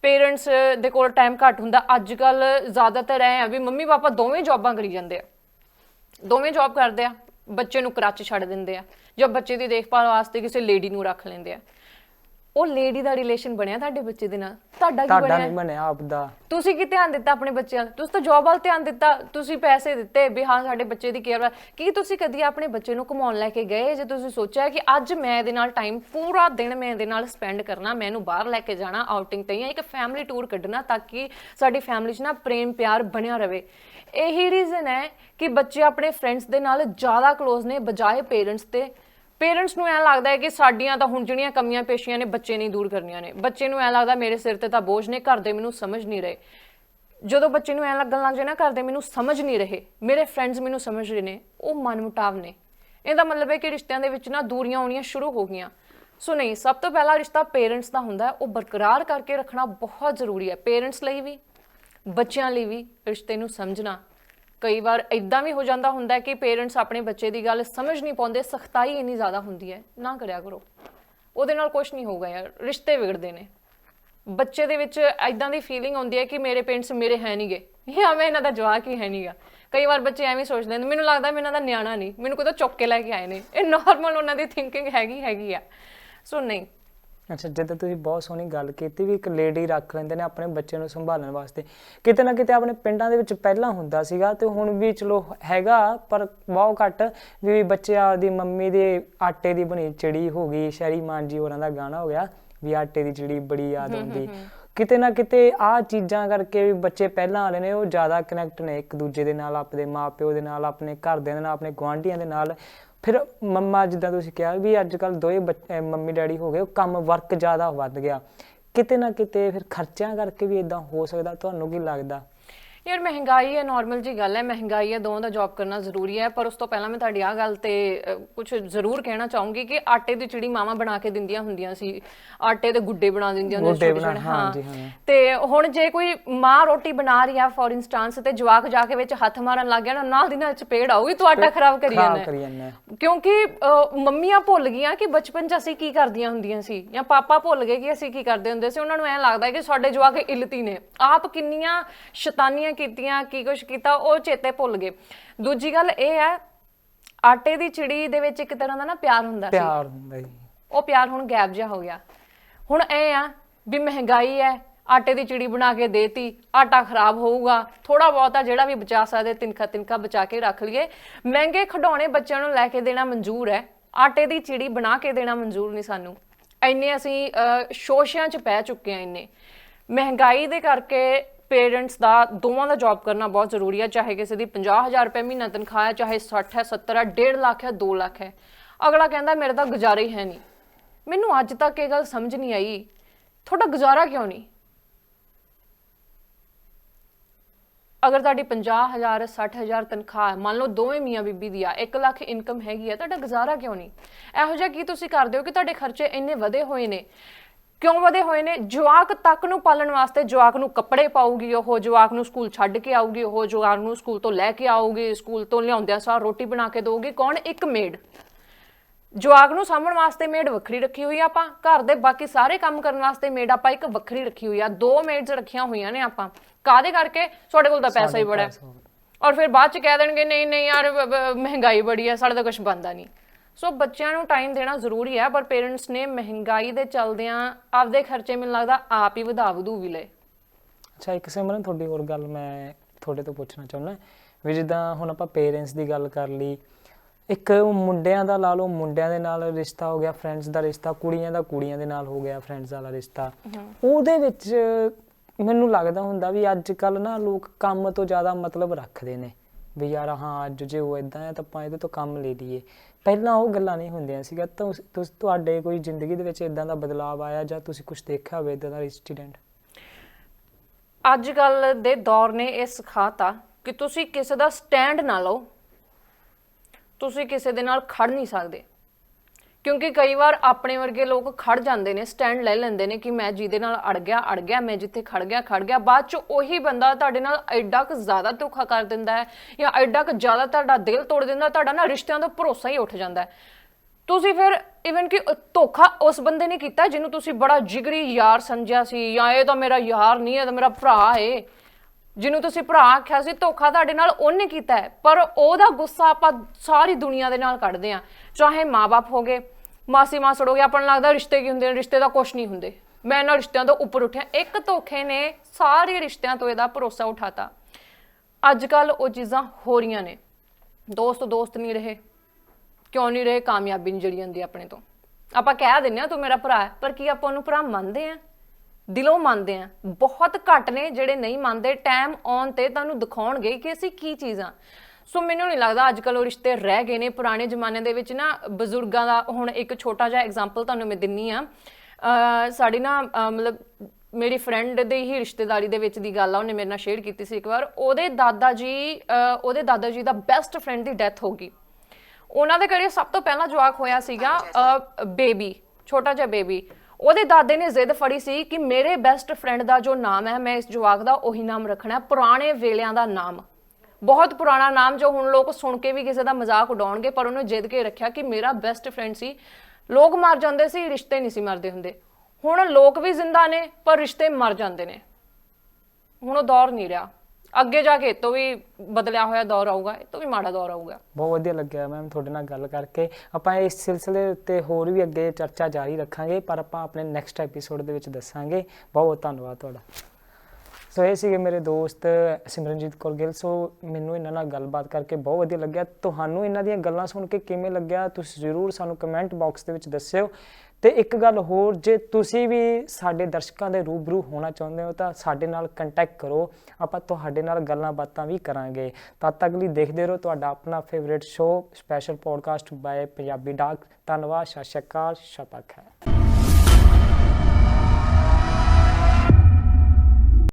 ਪੇਰੈਂਟਸ ਦੇ ਕੋਲ ਟਾਈਮ ਘੱਟ ਹੁੰਦਾ। ਅੱਜ ਕੱਲ ਜ਼ਿਆਦਾਤਰ ਐ ਆ ਵੀ ਮੰਮੀ ਪਾਪਾ ਦੋਵੇਂ ਜੌਬਾਂ ਕਰੀ ਜਾਂਦੇ ਆ। ਦੋਵੇਂ ਜੌਬ ਕਰਦੇ ਆ, ਬੱਚੇ ਨੂੰ ਕਰਾਚੀ ਛੱਡ ਦਿੰਦੇ ਆ ਜਾਂ ਬੱਚੇ ਦੀ ਦੇਖਭਾਲ ਵਾਸਤੇ ਕਿਸੇ ਲੇਡੀ ਨੂੰ ਰੱਖ ਲੈਂਦੇ ਆ। ਉਹ ਲੇਡੀ ਦਾ ਰਿਲੇਸ਼ਨ ਬਣਿਆ ਤੁਹਾਡੇ ਬੱਚੇ ਦੇ ਨਾਲ? ਤੁਹਾਡਾ ਕੀ ਤੁਹਾਡਾ ਬਣਿਆ? ਨਹੀਂ ਬਣਿਆ ਆਪਦਾ। ਤੁਸੀਂ ਕੀ ਧਿਆਨ ਦਿੱਤਾ ਆਪਣੇ ਬੱਚਿਆਂ ਵੱਲ ਤੁਸੀਂ ਤਾਂ ਜੌਬ ਵੱਲ ਧਿਆਨ ਦਿੱਤਾ ਤੁਸੀਂ ਪੈਸੇ ਦਿੱਤੇ ਵੀ ਹਾਂ ਸਾਡੇ ਬੱਚੇ ਦੀ ਕੇਅਰ ਕੀ ਤੁਸੀਂ ਕਦੀ ਆਪਣੇ ਬੱਚੇ ਨੂੰ ਘੁਮਾਉਣ ਲੈ ਕੇ ਗਏ ਜੇ ਤੁਸੀਂ ਸੋਚਿਆ ਕਿ ਅੱਜ ਮੈਂ ਇਹਦੇ ਨਾਲ ਟਾਈਮ ਪੂਰਾ ਦਿਨ ਮੈਂ ਇਹਦੇ ਨਾਲ ਸਪੈਂਡ ਕਰਨਾ ਮੈਂ ਇਹਨੂੰ ਬਾਹਰ ਲੈ ਕੇ ਜਾਣਾ ਆਊਟਿੰਗ ਤੇ ਜਾਂ ਇੱਕ ਫੈਮਿਲੀ ਟੂਰ ਕੱਢਣਾ ਤਾਂ ਕਿ ਸਾਡੀ ਫੈਮਿਲੀ 'ਚ ਨਾ ਪ੍ਰੇਮ ਪਿਆਰ ਬਣਿਆ ਰਵੇ। ਇਹੀ ਰੀਜ਼ਨ ਹੈ ਕਿ ਬੱਚੇ ਆਪਣੇ ਫਰੈਂਡਸ ਦੇ ਨਾਲ ਜ਼ਿਆਦਾ ক্লোਜ਼ ਨੇ ਬਜਾਏ ਪੇਰੈਂਟਸ ਤੇ। ਪੇਰੈਂਟਸ ਨੂੰ ਐਂ ਲੱਗਦਾ ਹੈ ਕਿ ਸਾਡੀਆਂ ਤਾਂ ਹੁਣ ਜਿਹੜੀਆਂ ਕਮੀਆਂ ਪੇਸ਼ੀਆਂ ਨੇ, ਬੱਚੇ ਨਹੀਂ ਦੂਰ ਕਰਨੀਆਂ ਨੇ। ਬੱਚੇ ਨੂੰ ਐਂ ਲੱਗਦਾ ਮੇਰੇ ਸਿਰ ਤੇ ਤਾਂ ਬੋਝ ਨੇ, ਘਰ ਦੇ ਮੈਨੂੰ ਸਮਝ ਨਹੀਂ ਰਹੇ। ਜਦੋਂ ਬੱਚੇ ਨੂੰ ਐਂ ਲੱਗਣ ਲੱਗ ਜੇ ਨਾ, ਘਰ ਦੇ ਮੈਨੂੰ ਸਮਝ ਨਹੀਂ ਰਹੇ, ਮੇਰੇ ਫਰੈਂਡਸ ਮੈਨੂੰ ਸਮਝ ਰਹੇ ਨੇ, ਉਹ ਮਨਮੁਟਾਵ ਨੇ। ਇਹਦਾ ਮਤਲਬ ਹੈ ਕਿ ਰਿਸ਼ਤਿਆਂ ਦੇ ਵਿੱਚ ਨਾ ਦੂਰੀਆਂ ਆਉਣੀਆਂ ਸ਼ੁਰੂ ਹੋ ਗਈਆਂ। ਸੋ ਨਹੀਂ, ਸਭ ਤੋਂ ਪਹਿਲਾ ਰਿਸ਼ਤਾ ਪੇਰੈਂਟਸ ਦਾ ਹੁੰਦਾ ਹੈ। ਉਹ ਬਰਕਰਾਰ ਕਰਕੇ ਰੱਖਣਾ ਬਹੁਤ ਜ਼ਰੂਰੀ ਹੈ। ਪੇਰੈਂਟਸ ਲਈ ਵੀ, ਬੱਚਿਆਂ ਲਈ ਵੀ ਰਿਸ਼ਤੇ ਨੂੰ ਸਮਝਣਾ। ਕਈ ਵਾਰ ਇਦਾਂ ਵੀ ਹੋ ਜਾਂਦਾ ਹੁੰਦਾ ਕਿ ਪੇਰੈਂਟਸ ਆਪਣੇ ਬੱਚੇ ਦੀ ਗੱਲ ਸਮਝ ਨਹੀਂ ਪਾਉਂਦੇ, ਸਖਤਾਈ ਇੰਨੀ ਜ਼ਿਆਦਾ ਹੁੰਦੀ ਹੈ, ਨਾ ਕਰਿਆ ਕਰੋ। ਉਹਦੇ ਨਾਲ ਕੁਝ ਨਹੀਂ ਹੋਊਗਾ ਯਾਰ, ਰਿਸ਼ਤੇ ਵਿਗੜਦੇ ਨੇ। ਬੱਚੇ ਦੇ ਵਿੱਚ ਐਦਾਂ ਦੀ ਫੀਲਿੰਗ ਆਉਂਦੀ ਹੈ ਕਿ ਮੇਰੇ ਪੇਰੈਂਟਸ ਮੇਰੇ ਹੈ ਨਹੀਂਗੇ ਜਾਂ ਮੈਂ ਇਹਨਾਂ ਦਾ ਜਵਾਕ ਹੀ ਹੈ ਨਹੀਂਗਾ ਕਈ ਵਾਰ ਬੱਚੇ ਐਵੇਂ ਸੋਚਦੇ ਨੇ, ਮੈਨੂੰ ਲੱਗਦਾ ਮੈਂ ਇਹਨਾਂ ਦਾ ਨਿਆਣਾ ਨਹੀਂ, ਮੈਨੂੰ ਕੋਈ ਤਾਂ ਚੁੱਕ ਕੇ ਲੈ ਕੇ ਆਏ ਨੇ। ਇਹ ਨਾਰਮਲ ਉਹਨਾਂ ਦੀ ਥਿੰਕਿੰਗ ਹੈਗੀ ਹੈਗੀ ਆ। ਸੋ ਨਹੀਂ। ਅੱਛਾ ਜਿੱਦਾਂ ਤੁਸੀਂ ਬਹੁਤ ਸੋਹਣੀ ਗੱਲ ਕੀਤੀ ਵੀ ਇੱਕ ਲੇਡੀ ਰੱਖ ਲੈਂਦੇ ਨੇ ਆਪਣੇ ਬੱਚੇ ਨੂੰ ਸੰਭਾਲਣ ਵਾਸਤੇ। ਕਿਤੇ ਨਾ ਕਿਤੇ ਆਪਣੇ ਪਿੰਡਾਂ ਦੇ ਵਿੱਚ ਪਹਿਲਾਂ ਹੁੰਦਾ ਸੀਗਾ ਤੇ ਹੁਣ ਵੀ ਚਲੋ ਹੈਗਾ ਪਰ ਬਹੁਤ ਘੱਟ ਵੀ ਬੱਚੇ ਆਪਦੀ ਮੰਮੀ ਦੇ ਆਟੇ ਦੀ ਬਣੀ ਚਿੜੀ ਹੋ ਗਈ ਸ਼ੈਰੀ ਮਾਨ ਜੀ ਹੋਰਾਂ ਦਾ ਗਾਣਾ ਹੋ ਗਿਆ ਵੀ ਆਟੇ ਦੀ ਚਿੜੀ ਬੜੀ ਯਾਦ ਆਉਂਦੀ ਕਿਤੇ ਨਾ ਕਿਤੇ ਆਹ ਚੀਜ਼ਾਂ ਕਰਕੇ ਵੀ ਬੱਚੇ ਪਹਿਲਾਂ ਵਾਲੇ ਨੇ ਉਹ ਜ਼ਿਆਦਾ ਕਨੈਕਟ ਨੇ ਇੱਕ ਦੂਜੇ ਦੇ ਨਾਲ ਆਪਣੇ ਮਾਪਿਓ ਦੇ ਨਾਲ ਆਪਣੇ ਘਰਦਿਆਂ ਦੇ ਨਾਲ ਆਪਣੇ ਗੁਆਂਢੀਆਂ ਦੇ ਨਾਲ। ਫਿਰ ਮੰਮਾ ਜਿੱਦਾਂ ਤੁਸੀਂ ਕਿਹਾ ਵੀ ਅੱਜ ਕੱਲ ਦੋਏ ਬੱਚੇ ਮੰਮੀ ਡੈਡੀ ਹੋ ਗਏ, ਉਹ ਕੰਮ ਵਰਕ ਜ਼ਿਆਦਾ ਵੱਧ ਗਿਆ। ਕਿਤੇ ਨਾ ਕਿਤੇ ਫਿਰ ਖਰਚਿਆਂ ਕਰਕੇ ਵੀ ਇਦਾਂ ਹੋ ਸਕਦਾ, ਤੁਹਾਨੂੰ ਕੀ ਲੱਗਦਾ? ਯਾਰ ਮਹਿੰਗਾਈ ਹੈ ਨਾਰਮਲ ਜੀ ਗੱਲ ਹੈ ਮਹਿੰਗਾਈ ਹੈ ਦੋਵਾਂ ਦਾ ਜੌਬ ਕਰਨਾ ਜ਼ਰੂਰੀ ਹੈ ਪਰ ਉਸ ਤੋਂ ਪਹਿਲਾਂ ਮੈਂ ਤੁਹਾਡੀ ਆ ਗੱਲ ਤੇ ਕੁਝ ਜ਼ਰੂਰ ਕਹਿਣਾ ਚਾਹੂੰਗੀ ਕਿ ਆਟੇ ਦੀ ਚਿੜੀ ਮਾਵਾਂ ਬਣਾ ਕੇ ਦਿੰਦੀਆਂ ਹੁੰਦੀਆਂ ਸੀ। ਆਟੇ ਦੇ ਗੁੱਡੇ ਬਣਾ ਦਿੰਦੀਆਂ ਹੁੰਦੀਆਂ ਛੋਟੇ ਛੋਟੇ ਹਾਂ। ਤੇ ਹੁਣ ਜੇ ਕੋਈ ਮਾਂ ਰੋਟੀ ਬਣਾ ਰਹੀ ਆ ਫੋਰ ਇਨਸਟੈਂਸ ਤੇ ਜਵਾਕ ਜਾ ਕੇ ਵਿੱਚ ਹੱਥ ਮਾਰਨ ਲੱਗ ਗਿਆ ਨਾ ਨਾਲ ਦੀ ਨਾਲ ਚਪੇੜ ਆਊਗੀ ਤੂੰ ਆਟਾ ਖਰਾਬ ਕਰੀ ਜਾਂਦਾ। ਕਿਉਂਕਿ ਮੰਮੀਆਂ ਭੁੱਲ ਗਈਆਂ ਕਿ ਬਚਪਨ 'ਚ ਅਸੀਂ ਕੀ ਕਰਦੀਆਂ ਹੁੰਦੀਆਂ ਸੀ ਜਾਂ ਪਾਪਾ ਭੁੱਲ ਗਏ ਕਿ ਅਸੀਂ ਕੀ ਕਰਦੇ ਹੁੰਦੇ ਸੀ ਉਹਨਾਂ ਨੂੰ ਐਂ ਲੱਗਦਾ ਹੈ ਕਿ ਸਾਡੇ ਜਵਾਕ ਇਲਤੀ ਨੇ। ਆਪ ਕਿੰਨੀਆਂ ਸ਼ੈਤਾਨੀਆਂ ਕੀਤੀਆਂ ਕੀ ਕੁਛ ਕੀਤਾ ਉਹ ਚੇਤੇ ਭੁੱਲ ਗਏ। ਦੂਜੀ ਗੱਲ ਇਹ ਹੈ ਆਟੇ ਦੀ ਚਿੜੀ ਦੇ ਵਿੱਚ ਇੱਕ ਤਰ੍ਹਾਂ ਦਾ ਨਾ ਪਿਆਰ ਹੁੰਦਾ ਸੀ। ਪਿਆਰ ਹੁੰਦਾ ਜੀ। ਉਹ ਪਿਆਰ ਹੁਣ ਗੈਪ ਜਿਹਾ ਹੋ ਗਿਆ। ਹੁਣ ਇਹ ਆ ਵੀ ਮਹਿੰਗਾਈ ਹੈ ਆਟੇ ਦੀ ਚਿੜੀ ਬਣਾ ਕੇ ਦੇਤੀ ਆਟਾ ਖਰਾਬ ਹੋਊਗਾ ਥੋੜਾ ਬਹੁਤਾ ਜਿਹੜਾ ਵੀ ਬਚਾ ਸਕਦੇ ਤਿਨਕਾ ਤਿਨਕਾ ਬਚਾ ਕੇ ਰੱਖ ਲਈਏ। ਮਹਿੰਗੇ ਖਿਡੌਣੇ ਬੱਚਿਆਂ ਨੂੰ ਲੈ ਕੇ ਦੇਣਾ ਮਨਜ਼ੂਰ ਹੈ ਆਟੇ ਦੀ ਚਿੜੀ ਬਣਾ ਕੇ ਦੇਣਾ ਮਨਜ਼ੂਰ ਨਹੀਂ ਸਾਨੂੰ। ਇੰਨੇ ਅਸੀਂ ਸ਼ੋਸ਼ਿਆਂ 'ਚ ਪੈ ਚੁੱਕੇ ਆ ਇੰਨੇ। ਮਹਿੰਗਾਈ ਦੇ ਕਰਕੇ ਪੇਰੈਂਟਸ ਦਾ ਦੋਵਾਂ ਦਾ ਜੌਬ ਕਰਨਾ ਬਹੁਤ ਜ਼ਰੂਰੀ ਹੈ, ਚਾਹੇ ਕਿਸੇ ਦੀ 50000 ਰੁਪਏ ਮਹੀਨਾ ਤਨਖਾਹ ਹੈ, ਚਾਹੇ 60 ਹੈ 70 ਹੈ 1.5 ਲੱਖ ਹੈ 2 ਲੱਖ ਹੈ। ਅਗਲਾ ਕਹਿੰਦਾ, ਮੇਰੇ ਤਾਂ ਗੁਜ਼ਾਰਾ ਹੀ ਹੈ ਨਹੀਂ। ਮੈਨੂੰ ਅੱਜ ਤੱਕ ਇਹ ਗੱਲ ਸਮਝ ਨਹੀਂ ਆਈ। ਤੁਹਾਡਾ ਗੁਜ਼ਾਰਾ ਕਿਉਂ ਨਹੀਂ? ਅਗਰ ਤੁਹਾਡੀ 50000 60000 ਤਨਖਾਹ ਹੈ, ਮੰਨ ਲਓ ਦੋਵੇਂ ਮੀਆਂ ਬੀਬੀ ਦੀ ਆ 1 ਲੱਖ ਇਨਕਮ ਹੈਗੀ ਆ ਤੁਹਾਡਾ ਗੁਜ਼ਾਰਾ ਕਿਉਂ ਨਹੀਂ? ਇਹੋ ਜਿਹਾ ਕੀ ਤੁਸੀਂ ਕਰਦੇ ਹੋ ਕਿ ਤੁਹਾਡੇ ਖਰਚੇ ਇੰਨੇ ਵਧੇ ਹੋਏ ਨੇ? ਕਿਉਂ ਵਧੇ ਹੋਏ ਨੇ? ਜਵਾਕ ਤੱਕ ਨੂੰ ਪਾਲਣ ਵਾਸਤੇ ਜਵਾਕ ਨੂੰ ਕੱਪੜੇ ਪਾਊਗੀ ਉਹ ਜਵਾਕ ਨੂੰ ਸਕੂਲ ਛੱਡ ਕੇ ਆਊਗੀ ਉਹ ਜਵਾਕ ਨੂੰ ਸਕੂਲ ਤੋਂ ਲੈ ਕੇ ਆਊਗੀ ਸਕੂਲ ਤੋਂ ਲਿਆਉਂਦਿਆਂ ਸਾਰ ਰੋਟੀ ਬਣਾ ਕੇ ਦੋਗੀ ਕੌਣ? ਇੱਕ ਮੇਡ। ਜਵਾਕ ਨੂੰ ਸਾਂਭਣ ਵਾਸਤੇ ਮੇਡ ਵੱਖਰੀ ਰੱਖੀ ਹੋਈ ਆ ਆਪਾਂ। ਘਰ ਦੇ ਬਾਕੀ ਸਾਰੇ ਕੰਮ ਕਰਨ ਵਾਸਤੇ ਮੇਡ ਆਪਾਂ ਇੱਕ ਵੱਖਰੀ ਰੱਖੀ ਹੋਈ ਆ। ਦੋ ਮੇਡਸ ਰੱਖੀਆਂ ਹੋਈਆਂ ਨੇ ਆਪਾਂ। ਕਾਦੇ ਕਰਕੇ? ਤੁਹਾਡੇ ਕੋਲ ਤਾਂ ਪੈਸਾ ਹੀ ਬੜਾ ਹੈ। ਔਰ ਫਿਰ ਬਾਅਦ ਚ ਕਹਿ ਦੇਣਗੇ ਨਹੀਂ ਨਹੀਂ ਯਾਰ ਮਹਿੰਗਾਈ ਬੜੀ ਹੈ ਸਾਡੇ ਤਾਂ ਕੁਝ ਬੰਦਾ ਨਹੀਂ। ਸੋ ਬੱਚਿਆਂ ਨੂੰ ਟਾਈਮ ਦੇਣਾ ਜ਼ਰੂਰੀ ਹੈ ਪਰ ਪੇਰੈਂਟਸ ਨੇ ਮਹਿੰਗਾਈ ਦੇ ਚਲਦਿਆਂ ਆਪਦੇ ਖਰਚੇ ਮੈਨੂੰ ਲੱਗਦਾ ਆਪ ਹੀ ਵਧਾ ਵਧੂ ਵੀ ਲਏ। ਅੱਛਾ ਇੱਕ ਸਿਮਰਨ ਤੁਹਾਡੀ ਹੋਰ ਗੱਲ ਮੈਂ ਤੁਹਾਡੇ ਤੋਂ ਪੁੱਛਣਾ ਚਾਹੁੰਦਾ ਵੀ ਜਿੱਦਾਂ ਹੁਣ ਆਪਾਂ ਪੇਰੈਂਟਸ ਦੀ ਗੱਲ ਕਰ ਲਈ ਇੱਕ ਮੁੰਡਿਆਂ ਦਾ ਲਾ ਲਓ ਮੁੰਡਿਆਂ ਦੇ ਨਾਲ ਰਿਸ਼ਤਾ ਹੋ ਗਿਆ ਫਰੈਂਡਸ ਦਾ ਰਿਸ਼ਤਾ ਕੁੜੀਆਂ ਦਾ ਕੁੜੀਆਂ ਦੇ ਨਾਲ ਹੋ ਗਿਆ ਫਰੈਂਡਸ ਵਾਲਾ ਰਿਸ਼ਤਾ। ਉਹਦੇ ਵਿੱਚ ਮੈਨੂੰ ਲੱਗਦਾ ਹੁੰਦਾ ਵੀ ਅੱਜ ਕੱਲ ਨਾ ਲੋਕ ਕੰਮ ਤੋਂ ਜ਼ਿਆਦਾ ਮਤਲਬ ਰੱਖਦੇ ਨੇ ਵੀ ਯਾਰ ਹਾਂ ਅੱਜ ਜੇ ਉਹ ਇਦਾਂ ਹੈ ਤਾਂ ਆਪਾਂ ਇਹਦੇ ਤੋਂ ਕੰਮ ਲੈ ਲਈਏ। ਪਹਿਲਾਂ ਉਹ ਗੱਲਾਂ ਨਹੀਂ ਹੁੰਦੀਆਂ ਸੀਗਾ ਤਾਂ ਤੁਹਾਡੇ ਕੋਈ ਜ਼ਿੰਦਗੀ ਦੇ ਵਿੱਚ ਇਦਾਂ ਦਾ ਬਦਲਾਅ ਆਇਆ ਜਾਂ ਤੁਸੀਂ ਕੁਝ ਦੇਖਿਆ ਹੋਵੇ ਇਦਾਂ ਦਾ ਇੰਸੀਡੈਂਟ ਅੱਜ ਕੱਲ ਦੇ ਦੌਰ ਨੇ ਇਹ ਸਿਖਾਤਾ ਕਿ ਤੁਸੀਂ ਕਿਸੇ ਦਾ ਸਟੈਂਡ ਨਾ ਲਓ। ਤੁਸੀਂ ਕਿਸੇ ਦੇ ਨਾਲ ਖੜ ਨਹੀਂ ਸਕਦੇ। ਕਿਉਂਕਿ ਕਈ ਵਾਰ ਆਪਣੇ ਵਰਗੇ ਲੋਕ ਖੜ ਜਾਂਦੇ ਨੇ ਸਟੈਂਡ ਲੈ ਲੈਂਦੇ ਨੇ ਕਿ ਮੈਂ ਜਿਹਦੇ ਨਾਲ ਅੜ ਗਿਆ ਅੜ ਗਿਆ, ਮੈਂ ਜਿੱਥੇ ਖੜ ਗਿਆ ਖੜ ਗਿਆ। ਬਾਅਦ ਚ ਉਹੀ ਬੰਦਾ ਤੁਹਾਡੇ ਨਾਲ ਐਡਾ ਕੁ ਜ਼ਿਆਦਾ ਧੋਖਾ ਕਰ ਦਿੰਦਾ ਹੈ ਜਾਂ ਐਡਾ ਕੁ ਜ਼ਿਆਦਾ ਤੁਹਾਡਾ ਦਿਲ ਤੋੜ ਦਿੰਦਾ, ਤੁਹਾਡਾ ਨਾ ਰਿਸ਼ਤਿਆਂ ਦਾ ਭਰੋਸਾ ਹੀ ਉੱਠ ਜਾਂਦਾ ਹੈ। ਤੁਸੀਂ ਫਿਰ ਇਵਨ ਕਿ ਧੋਖਾ ਉਸ ਬੰਦੇ ਨੇ ਕੀਤਾ ਜਿਹਨੂੰ ਤੁਸੀਂ ਬੜਾ ਜਿਗਰੀ ਯਾਰ ਸਮਝਿਆ ਸੀ ਜਾਂ ਇਹ ਤਾਂ ਮੇਰਾ ਯਾਰ ਨਹੀਂ ਹੈ ਤਾਂ ਮੇਰਾ ਭਰਾ ਏ। ਜਿਹਨੂੰ ਤੁਸੀਂ ਭਰਾ ਆਖਿਆ ਸੀ, ਧੋਖਾ ਤੁਹਾਡੇ ਨਾਲ ਉਹਨੇ ਕੀਤਾ ਹੈ, ਪਰ ਉਹਦਾ ਗੁੱਸਾ ਆਪਾਂ ਸਾਰੀ ਦੁਨੀਆ ਦੇ ਨਾਲ ਕੱਢਦੇ ਆ ਚਾਹੇ ਮਾਪੇ ਹੋ ਗਏ, ਮਾਸੀ ਮਾਸੜ ਹੋ ਗਏ, ਆਪਾਂ ਨੂੰ ਲੱਗਦਾ ਰਿਸ਼ਤੇ ਕੀ ਹੁੰਦੇ ਨੇ, ਰਿਸ਼ਤੇ ਦਾ ਕੁਝ ਨਹੀਂ ਹੁੰਦੇ। ਮੈਂ ਇਹਨਾਂ ਰਿਸ਼ਤਿਆਂ ਤੋਂ ਉੱਪਰ ਉੱਠਿਆ। ਇੱਕ ਧੋਖੇ ਨੇ ਸਾਰੇ ਰਿਸ਼ਤਿਆਂ ਤੋਂ ਇਹਦਾ ਭਰੋਸਾ ਉਠਾਤਾ। ਅੱਜ ਕੱਲ ਉਹ ਚੀਜ਼ਾਂ ਹੋ ਰਹੀਆਂ ਨੇ। ਦੋਸਤ ਦੋਸਤ ਨਹੀਂ ਰਹੇ, ਕਿਉਂ ਨਹੀਂ ਰਹੇ, ਕਾਮਯਾਬੀ ਨਹੀਂ ਜੜੀ ਜਾਂਦੀ ਆਪਣੇ ਤੋਂ। ਆਪਾਂ ਕਹਿ ਦਿੰਨੇ ਆ ਤੂੰ ਮੇਰਾ ਭਰਾ ਹੈ, ਪਰ ਕੀ ਆਪਾਂ ਉਹਨੂੰ ਭਰਾ ਮੰਨਦੇ ਆ ਦਿਲੋਂ ਮੰਨਦੇ ਆ। ਬਹੁਤ ਘੱਟ ਨੇ ਜਿਹੜੇ ਨਹੀਂ ਮੰਨਦੇ। ਟਾਈਮ ਆਉਣ ਤੇ ਤੁਹਾਨੂੰ ਦਿਖਾਉਣਗੇ ਕਿ ਅਸੀਂ ਕੀ ਚੀਜ਼ਾਂ। ਸੋ ਮੈਨੂੰ ਨਹੀਂ ਲੱਗਦਾ ਅੱਜ ਕੱਲ ਉਹ ਰਿਸ਼ਤੇ ਰਹਿ ਗਏ ਨੇ। ਪੁਰਾਣੇ ਜ਼ਮਾਨੇ ਦੇ ਵਿੱਚ ਨਾ ਬਜ਼ੁਰਗਾਂ ਦਾ ਹੁਣ ਇੱਕ ਛੋਟਾ ਜਿਹਾ ਐਗਜ਼ਾਮਪਲ ਤੁਹਾਨੂੰ ਮੈਂ ਦਿੰਨੀ ਆ। ਸਾਡੀ ਨਾ ਮਤਲਬ ਮੇਰੀ ਫਰੈਂਡ ਦੇ ਹੀ ਰਿਸ਼ਤੇਦਾਰੀ ਦੇ ਵਿੱਚ ਦੀ ਗੱਲ ਆ। ਉਹਨੇ ਮੇਰੇ ਨਾਲ ਸ਼ੇਅਰ ਕੀਤੀ ਸੀ ਇੱਕ ਵਾਰ। ਉਹਦੇ ਦਾਦਾ ਜੀ ਉਹਦੇ ਦਾਦਾ ਜੀ ਦਾ ਬੈਸਟ ਫਰੈਂਡ ਦੀ ਡੈਥ ਹੋ ਗਈ। ਉਹਨਾਂ ਦੇ ਘਰੇ ਸਭ ਤੋਂ ਪਹਿਲਾਂ ਜਵਾਕ ਹੋਇਆ ਸੀਗਾ ਬੇਬੀ ਛੋਟਾ ਜਿਹਾ ਬੇਬੀ ਉਹਦੇ ਦਾਦੇ ਨੇ ਜ਼ਿੱਦ ਫੜੀ ਸੀ ਕਿ ਮੇਰੇ ਬੈਸਟ ਫਰੈਂਡ ਦਾ ਜੋ ਨਾਮ ਹੈ, ਮੈਂ ਇਸ ਜਵਾਕ ਦਾ ਉਹੀ ਨਾਮ ਰੱਖਣਾ ਹੈ, ਪੁਰਾਣੇ ਵੇਲਿਆਂ ਦਾ ਨਾਮ। ਬਹੁਤ ਪੁਰਾਣਾ ਨਾਮ ਜੋ ਹੁਣ ਲੋਕ ਸੁਣ ਕੇ ਵੀ ਕਿਸੇ ਦਾ ਮਜ਼ਾਕ ਉਡਾਉਣਗੇ, ਪਰ ਉਹਨੇ ਜਿੱਦ ਕੇ ਰੱਖਿਆ ਕਿ ਮੇਰਾ ਬੈਸਟ ਫਰੈਂਡ ਸੀ। ਲੋਕ ਮਰ ਜਾਂਦੇ ਸੀ, ਰਿਸ਼ਤੇ ਨਹੀਂ ਸੀ ਮਰਦੇ ਹੁੰਦੇ। ਹੁਣ ਲੋਕ ਵੀ ਜ਼ਿੰਦਾ ਨੇ, ਪਰ ਰਿਸ਼ਤੇ ਮਰ ਜਾਂਦੇ ਨੇ। ਹੁਣ ਉਹ ਦੌਰ ਨਹੀਂ ਰਿਹਾ। ਅੱਗੇ ਜਾ ਕੇ ਇਹ ਤੋਂ ਵੀ ਬਦਲਿਆ ਹੋਇਆ ਦੌਰ ਆਊਗਾ, ਇਹ ਤੋਂ ਵੀ ਮਾੜਾ ਦੌਰ ਆਊਗਾ। ਬਹੁਤ ਵਧੀਆ ਲੱਗਿਆ ਮੈਮ ਤੁਹਾਡੇ ਨਾਲ ਗੱਲ ਕਰਕੇ। ਆਪਾਂ ਇਸ ਸਿਲਸਿਲੇ ਉੱਤੇ ਹੋਰ ਵੀ ਅੱਗੇ ਚਰਚਾ ਜਾਰੀ ਰੱਖਾਂਗੇ, ਪਰ ਆਪਾਂ ਆਪਣੇ ਨੈਕਸਟ ਐਪੀਸੋਡ ਦੇ ਵਿੱਚ ਦੱਸਾਂਗੇ। ਬਹੁਤ ਬਹੁਤ ਧੰਨਵਾਦ ਤੁਹਾਡਾ। ਸੋ ਇਹ ਸੀਗੇ ਮੇਰੇ ਦੋਸਤ ਸਿਮਰਨਜੀਤ ਕੌਰ ਗਿੱਲ। ਸੋ ਮੈਨੂੰ ਇਹਨਾਂ ਨਾਲ ਗੱਲਬਾਤ ਕਰਕੇ ਬਹੁਤ ਵਧੀਆ ਲੱਗਿਆ। ਤੁਹਾਨੂੰ ਇਹਨਾਂ ਦੀਆਂ ਗੱਲਾਂ ਸੁਣ ਕੇ ਕਿਵੇਂ ਲੱਗਿਆ, ਤੁਸੀਂ ਜ਼ਰੂਰ ਸਾਨੂੰ ਕਮੈਂਟ ਬਾਕਸ ਦੇ ਵਿੱਚ ਦੱਸਿਓ। ਤੇ ਇੱਕ ਗੱਲ ਹੋਰ, ਜੇ ਤੁਸੀਂ ਵੀ ਸਾਡੇ ਦਰਸ਼ਕਾਂ ਦੇ ਰੂਬਰੂ ਹੋਣਾ ਚਾਹੁੰਦੇ ਹੋ ਤਾਂ ਸਾਡੇ ਨਾਲ ਕੰਟੈਕਟ ਕਰੋ। ਆਪਾਂ ਤੁਹਾਡੇ ਨਾਲ ਗੱਲਾਂ ਬਾਤਾਂ ਵੀ ਕਰਾਂਗੇ। ਤਦ ਤੱਕ ਲਈ ਦੇਖਦੇ ਰਹੋ ਤੁਹਾਡਾ ਆਪਣਾ favourite show special podcast by Punjabi Dak. ਧੰਨਵਾਦ, ਸਤਿ ਸ਼੍ਰੀ ਅਕਾਲ ਸ਼ਤਕ ਹੈ